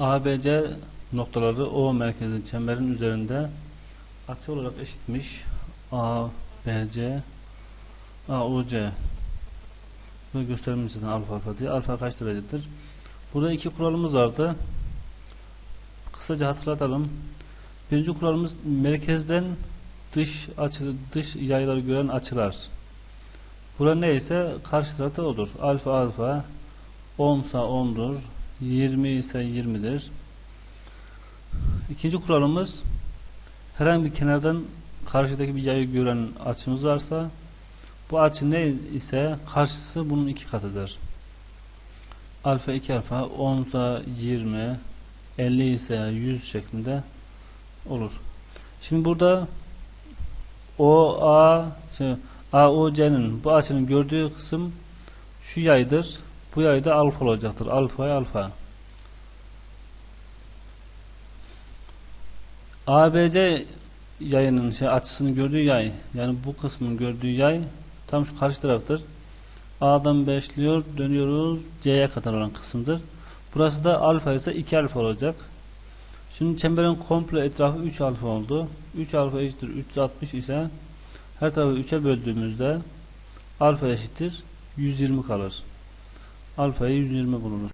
ABC noktaları O merkezi çemberin üzerinde açı olarak eşitmiş. ABC AOC Burada gösterilmiş zaten alfa alfa diye. Alfa kaç derecedir? Burada iki kuralımız vardı. Kısaca hatırlatalım. Birinci kuralımız merkezden dış açı dış yayları gören açılar. Bura neyse karşı tarafta odur. Alfa alfa 10 ise 10'dur. 20 ise 20'dir. İkinci kuralımız herhangi bir kenardan karşıdaki bir yayı gören açımız varsa bu açı ne ise karşısı bunun iki katıdır. Alfa 2 alfa 10 ise 20 50 ise 100 şeklinde olur. Şimdi burada O A şey, AOC'nin bu açının gördüğü kısım şu yaydır. Bu yayda alfa olacaktır. Alfa alfa. ABC yayının şey açısını gördüğü yay yani bu kısmın gördüğü yay tam şu karşı taraftır. A'dan başlıyor dönüyoruz C'ye kadar olan kısımdır. Burası da alfa ise 2 alfa olacak. Şimdi çemberin komple etrafı 3 alfa oldu. 3 alfa eşittir 360 ise her tarafı 3'e böldüğümüzde alfa eşittir 120 kalır. Alfayı 120 bulunur.